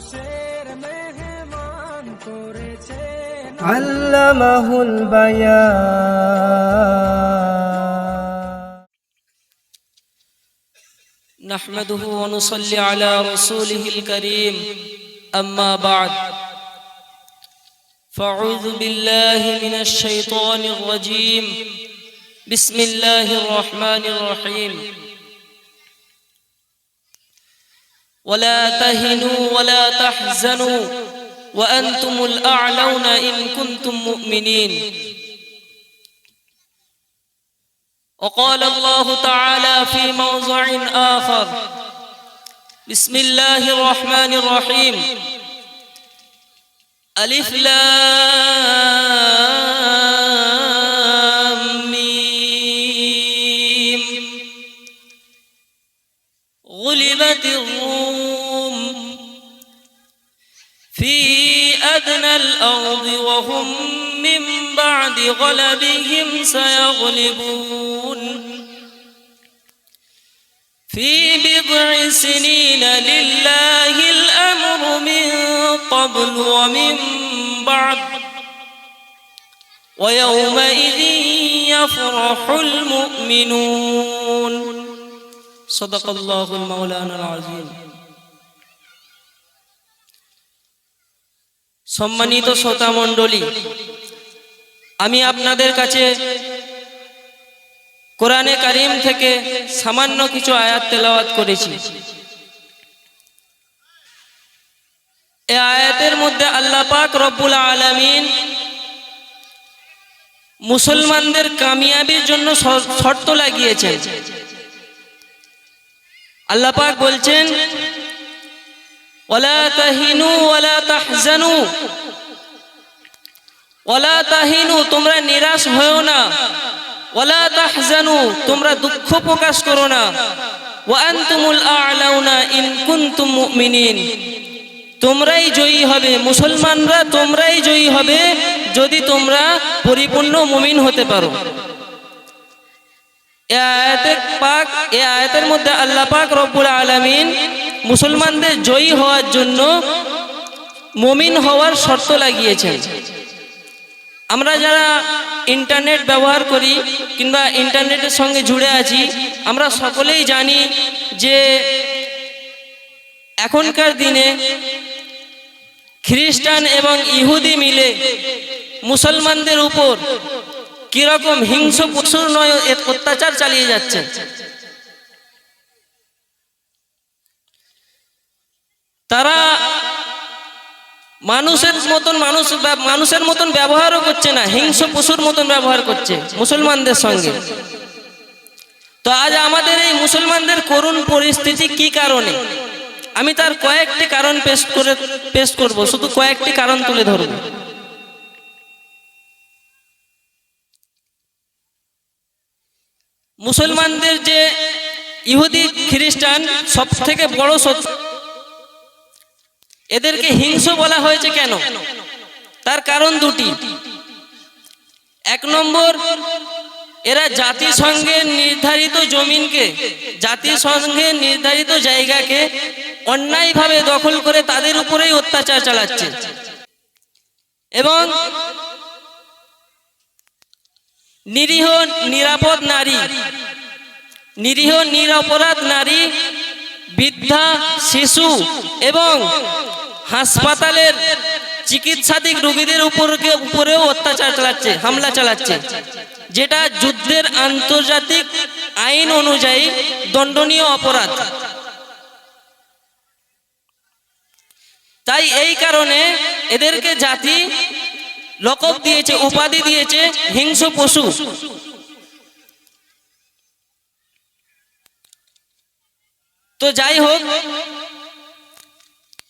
মানুষের মেহমান করেছে আল্লামাহুল বায়ান نحمده ونصلي على رسوله الكريم أما بعد فأعوذ بالله من الشيطان الرجيم بسم الله الرحمن الرحيم ولا تهنوا ولا تحزنوا وأنتم الأعلون إن كنتم مؤمنين. وقال الله تعالى في موضع آخر بسم الله الرحمن الرحيم. ألف لام. الأرض وهم من بعد غلبهم سيغلبون. في بضع سنين لله الأمر من قبل ومن بعد. ويومئذ يفرح المؤمنون. صدق الله المولانا العظيم. সম্মানিত শ্রোতা মণ্ডলী, আমি আপনাদের কাছে কোরআনে কারিম থেকে সামান্য কিছু আয়াত তেলাওয়াত করেছি। এই আয়াতের মধ্যে আল্লাহ পাক রব্বুল আলামিন মুসলমানদের কামিয়াবির জন্য শর্ত লাগিয়েছেন। আল্লাহ পাক বলছেন ওয়ালা তাহিনু ওয়ালা তাহজানু। ওয়ালা তাহিনু, তোমরা নিরাশ হয়েও না। ওয়ালা তাহজানু, তোমরা দুঃখ প্রকাশ করো না। ওয়া আনতুমুল আ'লাউনা ইন কুনতুম তোমরাই জয়ী হবে, মুসলমানরা তোমরাই জয়ী হবে যদি তোমরা পরিপূর্ণ মুমিন হতে পারো। এ আয়াতে পাক, এ আয়াতের মধ্যে আল্লাহ পাক রব্বুল আলামিন মুসলমানদের জয়ী হওয়ার জন্য মুমিন হওয়ার শর্ত লাগিয়েছেন। আমরা যারা ইন্টারনেট ব্যবহার করি কিংবা ইন্টারনেটের সঙ্গে জুড়ে আছি, আমরা সকলেই জানি যে এখনকার দিনে খ্রিস্টান এবং ইহুদি মিলে মুসলমানদের উপর কীরকম হিংস পশুর নয় অত্যাচার চালিয়ে যাচ্ছে। তারা মানুষের মতন মানুষ মানুষের মতন ব্যবহারও করছে না, হিংস্র পশুর মতন ব্যবহার করছে মুসলমানদের সঙ্গে। তো আজ আমাদের এই মুসলমানদের করুণ পরিস্থিতি কি কারণে? আমি তার কয়েকটি কারণ পেশ করে, পেশ করব, শুধু কয়েকটি কারণ তুলে ধরব। মুসলমানদের যে ইহুদি খ্রিস্টান সব থেকে বড় এদেরকে হিংস বলা হয়েছে কেন? তার কারণ দুটি। এক নম্বর, এরা জাতিসংঘের নির্ধারিত জমিনকে জাতিসংঘের নির্ধারিত জায়গাকে অন্যায়ভাবে দখল করে তাদের উপরেই অত্যাচার চালাচ্ছে। এবং নিরীহ নিরাপদ নারী, নিরীহ নিরপরাধ নারী, বৃদ্ধা, শিশু এবং হাসপাতালের চিকিৎসাধীন রোগীদের উপরকে উপরেও অত্যাচার চালাচ্ছে, হামলা চালাচ্ছে, যেটা যুদ্ধের আন্তর্জাতিক আইন অনুযায়ী দণ্ডনীয় অপরাধ। তাই এই কারণে এদেরকে জাতি লকব দিয়েছে, উপাধি দিয়েছে হিংস্র পশু। তো যাই হোক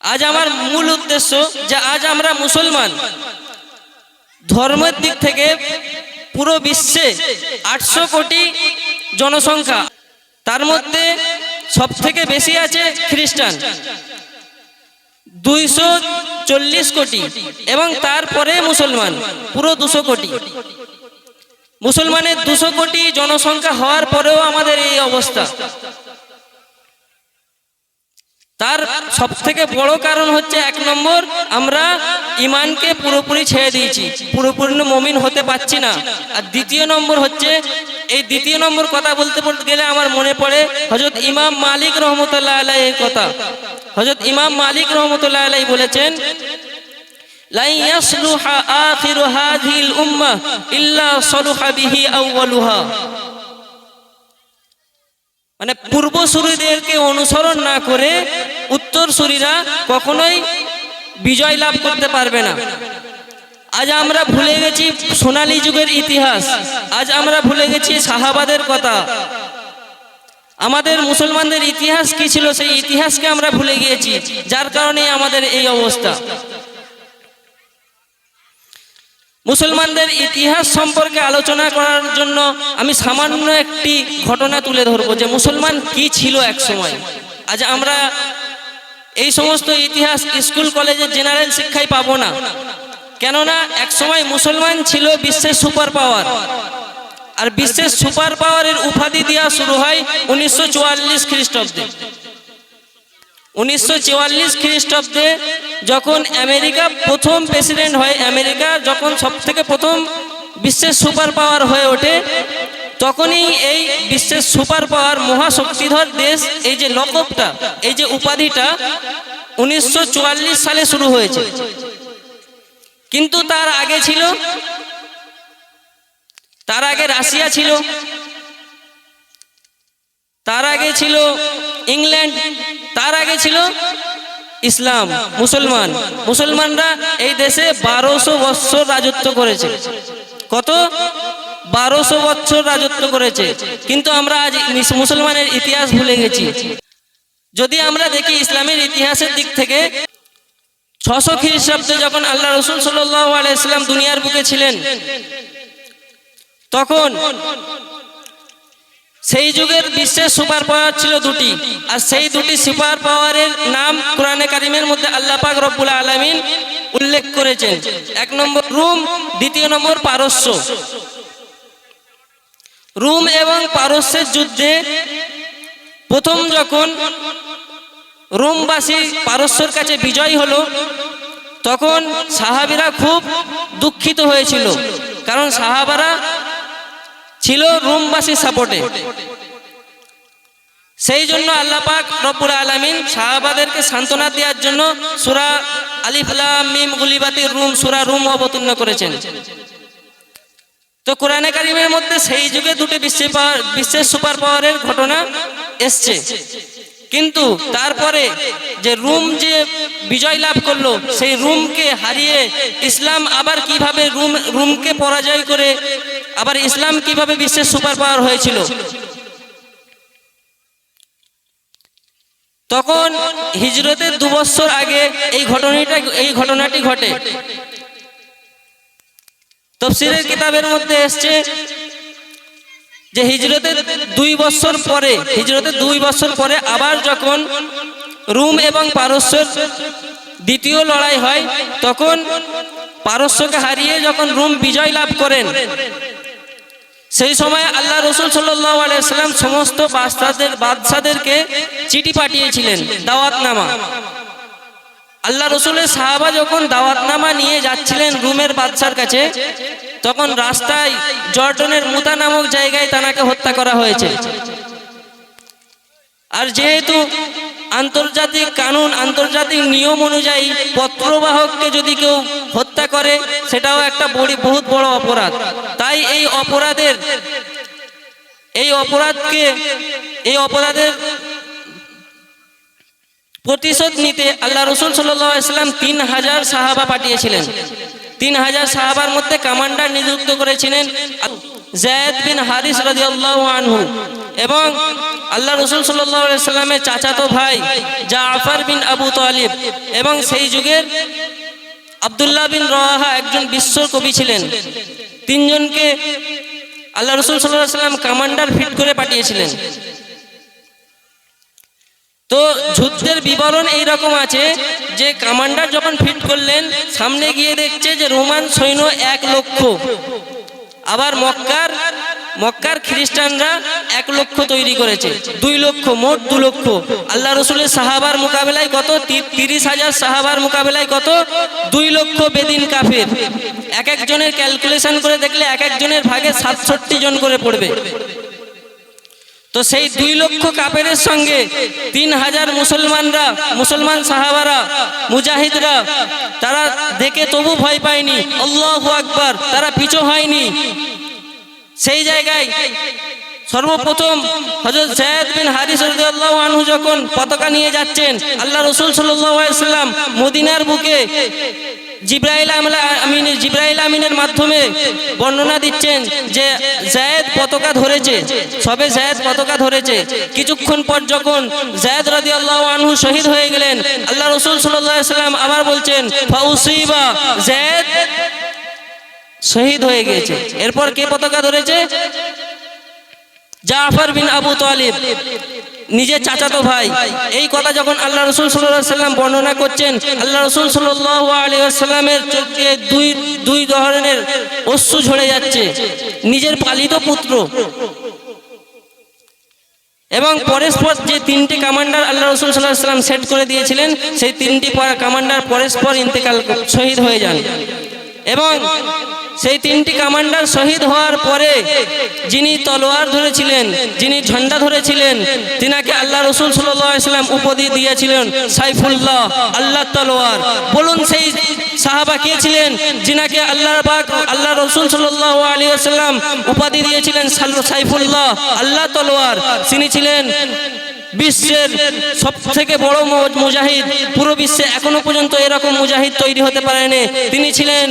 আজ আমার মূল উদ্দেশ্য যে আজ আমরা মুসলমান। ধর্মের দিক থেকে পুরো বিশ্বে আটশো কোটি জনসংখ্যা। তার মধ্যে সব থেকে বেশি আছে খ্রিস্টান। দুইশো চল্লিশ কোটি এবং তারপরে মুসলমান, পুরো দুশো কোটি। মুসলমানের দুশো কোটি জনসংখ্যা হওয়ার পরেও আমাদের এই অবস্থা। তার সব থেকে বড় কারণ হচ্ছে এক নম্বর, আমরা ইমানকে পুরোপুরি ছেড়ে দিয়েছি। পুরোপুরি মমিন হতে পারছি না। আর দ্বিতীয় নম্বর হচ্ছে, এই দ্বিতীয় নম্বর কথা বলতে বলতে গেলে আমার মনে পড়ে হজরত ইমাম মালিক রহমতুল্লাহ আলাই এর কথা। হজরত ইমাম মালিক রহমতুল্লাহ আলাই বলেছেন, লাইন ইয়াসলুহা আখিরু হাযিহিল উম্মাহ ইল্লা সলুহা বিহি আউওয়ালুহা। মানে পূর্বসূরিদেরকে অনুসরণ না করে উত্তরসূরিরা কখনোই বিজয় লাভ করতে পারবে না। আজ আমরা ভুলে গেছি সোনালী যুগের ইতিহাস। আজ আমরা ভুলে গেছি সাহাবাদের কথা। আমাদের মুসলমানদের ইতিহাস কি ছিল সেই ইতিহাসকে আমরা ভুলে গিয়েছি, যার কারণে আমাদের এই অবস্থা। মুসলমানদের ইতিহাস সম্পর্কে আলোচনা করার জন্য আমি সামান্য একটি ঘটনা তুলে ধরবো যে মুসলমান কি ছিল এক সময়। আজ আমরা এই সমস্ত ইতিহাস স্কুল, কলেজে জেনারেল শিক্ষায় পাবো না। কেননা এক সময় মুসলমান ছিল বিশ্বের সুপার পাওয়ার। আর বিশ্বের সুপার পাওয়ারের উপাধি দেওয়া শুরু হয় উনিশশো চুয়াল্লিশ খ্রিস্টাব্দে। উনিশশো চুয়াল্লিশ খ্রিস্টাব্দে যখন আমেরিকা প্রথম প্রেসিডেন্ট হয়, আমেরিকা যখন সব থেকে প্রথম বিশ্বের সুপার পাওয়ার হয়ে ওঠে, তখনই এই বিশ্বের সুপার পাওয়ার মহাশক্তিধর দেশ, এই যে লকবটা এই যে উপাধিটা উনিশশো চুয়াল্লিশ সালে শুরু হয়েছে। কিন্তু তার আগে ছিল, তার আগে রাশিয়া ছিল, তার আগে ছিল ইংল্যান্ড তার আগে ছিল ইসলাম, মুসলমান। মুসলমানরা এই দেশে বারোশো বৎসর রাজত্ব করেছে। কত? বারোশো বৎসর রাজত্ব করেছে। কিন্তু আমরা আজ মিস- মুসলমানের ইতিহাস ভুলে গেছি। যদি আমরা দেখি ইসলামের ইতিহাসের দিক থেকে, ছশো খ্রিস্টাব্দে যখন আল্লাহ রসুল সাল্লাহ আলাইসাল্লাম দুনিয়ার বুকে ছিলেন, তখন সেই যুগের বিশ্বের সুপার পাওয়ার ছিল দুটি। আর সেই দুটি সুপার পাওয়ারের নাম কোরআনে কারিমের মধ্যে আল্লাহ পাক রব্বুল আলামিন উল্লেখ করেছেন। এক নম্বর রুম, দ্বিতীয় নম্বর পারস্য। রুম এবং পারস্যের যুদ্ধে প্রথম যখন রোমবাসী পারস্যর কাছে বিজয় হলো, তখন সাহাবিরা খুব দুঃখিত হয়েছিল। কারণ সাহাবারা ছিল রোমবাসী সাপোর্টে সেই জন্য আল্লাহ পাক রব্বুল আলামিন সাহাবাদেরকে সান্ত্বনা দেওয়ার জন্য সূরা আলিফ লাম মিম গুলিবাতির রুম, সূরা রুম অবতীর্ণ করেছেন। তো কোরআনে কারিমের মধ্যে সেই যুগে দুটি বিশ্বে পাওয়ার বিশ্বের সুপার পাওয়ারের ঘটনা এসছে। কিন্তু তারপরে যে রুম যে বিজয় লাভ করল, সেই রুমকে হারিয়ে ইসলাম আবার কীভাবে রুম রুমকে পরাজয় করে আবার ইসলাম কীভাবে বিশ্বের সুপার পাওয়ার হয়েছিল? তখন হিজরতের দু বছর আগে এই ঘটনাটা, এই ঘটনাটি ঘটে। তফসিরের কিতাবের মধ্যে এসছে যে হিজরতের দুই বছর পরে, হিজরতের দুই বছর পরে আবার যখন রুম এবং পারস্যের দ্বিতীয় লড়াই হয়, তখন পারস্যকে হারিয়ে যখন রুম বিজয় লাভ করেন সেই সময় আল্লাহ রসুল সাল্লাম সমস্ত বাদশাদের বাদশাদেরকে চিঠি পাঠিয়েছিলেন, দাওয়াতনামা। আল্লাহ রসুলের সাহাবা যখন দাওয়াতনামা নিয়ে যাচ্ছিলেন রুমের বাদশার কাছে, তখন রাস্তায় জর্ডনের মুতা নামক জায়গায় তানাকে হত্যা করা হয়েছে। আর যেহেতু আন্তর্জাতিক কানুন, আন্তর্জাতিক নিয়ম অনুযায়ী পত্রবাহককে যদি কেউ করে, সেটাও একটা বহুত বড় অপরাধ। তাই এই অপরাধের, এই অপরাধকে, এই অপরাধের প্রতিশোধ নিতে আল্লাহ রসুল সাল্লাম তিন হাজার সাহাবা পাঠিয়েছিলেন। তিন হাজার সাহাবার মধ্যে কমান্ডার নিযুক্ত করেছিলেন জায়দ বিন হারিস এবং আল্লাহ রসুল সাল্লামের চাচাতো ভাই জাফর বিন আবু তালিব এবং সেই যুগের আবদুল্লাহ বিন রওয়াহা একজন বিশ্ব কবি ছিলেন। তিনজনকে আল্লাহ রসুল সাল্লাম কমান্ডার ফিট করে পাঠিয়েছিলেন। তো যুদ্ধের বিবরণ এই রকম আছে যে কমান্ডার যখন ফিট করলেন, সামনে গিয়ে দেখছে যে রোমান সৈন্য এক লক্ষ। আবার মক্কার মক্কার খ্রিস্টানরা এক লক্ষ তৈরি করেছে। দুই লক্ষ, মোট দু লক্ষ। আল্লাহ রসুলের সাহাবার মোকাবেলায় কত? তিরিশ হাজার সাহাবার মোকাবেলায় কত? দুই লক্ষ বেদিন কাফের। এক একজনের ক্যালকুলেশন করে দেখলে এক একজনের ভাগে সাতষট্টি জন করে পড়বে। তো সেই দুই লক্ষ কাপেরের সঙ্গে তিন হাজার মুসলমানরা, মুসলমান সাহাবারা, মুজাহিদরা, তারা দেখে তবু ভয় পায়নি। আল্লাহ আকবার, তারা পিছু হয়নি। সেই জায়গায় সর্বপ্রথম হজরত জায়দ বিন হারিস রাদিয়াল্লাহু আনহু যখন পতাকা নিয়ে যাচ্ছেন আল্লাহ রসুল সাল্লাম মদিনার বুকে জিব্রাইল আমিনের জিব্রাইল আমিনের মাধ্যমে বর্ণনা দিচ্ছেন যে জায়েদ পতাকা ধরেছে, সবে জায়েদ পতাকা ধরেছে। কিছুক্ষণ পর যখন জায়েদ আল্লাহ আনহু শহীদ হয়ে গেলেন আল্লাহ রসুল সাল্লাম আবার বলছেন, ফাউসিবা জায়েদ শহীদ হয়ে গিয়েছে এরপর কে পতাকা ধরেছে? জাফর বিন আবু তালিব নিজের চাচাতো ভাই। এই কথা যখন আল্লাহ রসুল সাল্লাহ সাল্লাম বর্ণনা করছেন আল্লাহ রসুল সাল্লাহ সাল্লামের চোখে দুই দুই ধরনের অশ্রু ঝরে যাচ্ছে। নিজের পালিত পুত্র এবং পরস্পর যে তিনটি কমান্ডার আল্লাহ রসুল সাল্লাহ সাল্লাম সেট করে দিয়েছিলেন সেই তিনটি কমান্ডার পরস্পর ইন্তেকাল শহীদ হয়ে যান। এবং সেই তিনটি কমান্ডার শহীদ হওয়ার পরে যিনি তলোয়ার ধরেছিলেন, যিনি ঝন্ডা ধরেছিলেন, তিনাকে আল্লাহ রসুল সাল্লাম উপাধি দিয়েছিলেন সাইফুল্লাহ আল্লাহ তলোয়ার। বলুন সেই সাহাবা কে ছিলেন? যিনাকে আল্লাহ আল্লাহ রসুল আসাল্লাম উপাধি দিয়েছিলেন সাইফুল্লাহ আল্লাহ তলোয়ার। তিনি ছিলেন বিশ্বের সব থেকে বড় মুজাহিদ। পুরো বিশ্বে এখনও পর্যন্ত এরকম মুজাহিদ তৈরি হতে পারেনি। তিনি ছিলেন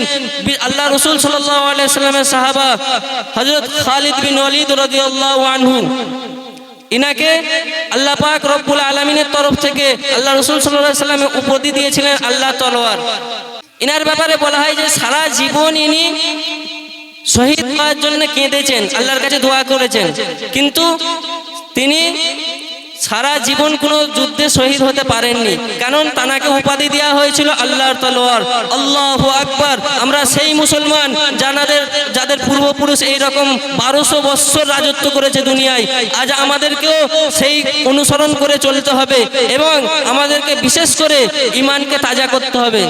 আল্লাহ রসুল সাল্লামের সাহাবা হজরত খালিদ বিন ওয়ালিদ রাদিয়াল্লাহু আনহু। ইনাকে আল্লাহ পাক রব্বুল আলমিনের তরফ থেকে আল্লাহ রসুল সাল্লাহ সাল্লামের উপাধি দিয়েছিলেন আল্লাহ তলোয়ার। ইনার ব্যাপারে বলা হয় যে সারা জীবন ইনি শহীদ হওয়ার জন্য কেঁদেছেন, আল্লাহর কাছে দোয়া করেছেন। কিন্তু তিনি সারা জীবন কোনো যুদ্ধে শহীদ হতে পারেননি। কারণ তানাকে উপাধি দেওয়া হয়েছিল আল্লাহর তলোয়ার। আল্লাহ আকবার। আমরা সেই মুসলমান যাদের যাদের পূর্বপুরুষ এই রকম বারোশো বৎসর রাজত্ব করেছে দুনিয়ায়, আজ আমাদেরকেও সেই অনুসরণ করে চলতে হবে এবং আমাদেরকে বিশেষ করে ইমানকে তাজা করতে হবে।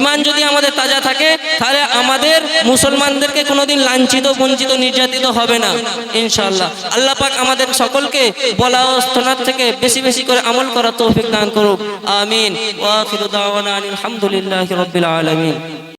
ইমান যদি আমাদের তাজা থাকে, তাহলে আমাদের মুসলমানদেরকে কোনোদিন লাঞ্ছিত, বঞ্চিত, নির্যাতিত হবে না ইনশাল্লাহ আল্লাহ পাক আমাদের সকলকে বলা ও স্তনার থেকে বেশি বেশি করে আমল করার তৌফিক দান করুক। আমিন। ওয়া আখিরু দাওয়ানা আলহামদুলিল্লাহি হামদুলিল্লাহি রাব্বিল আলামিন।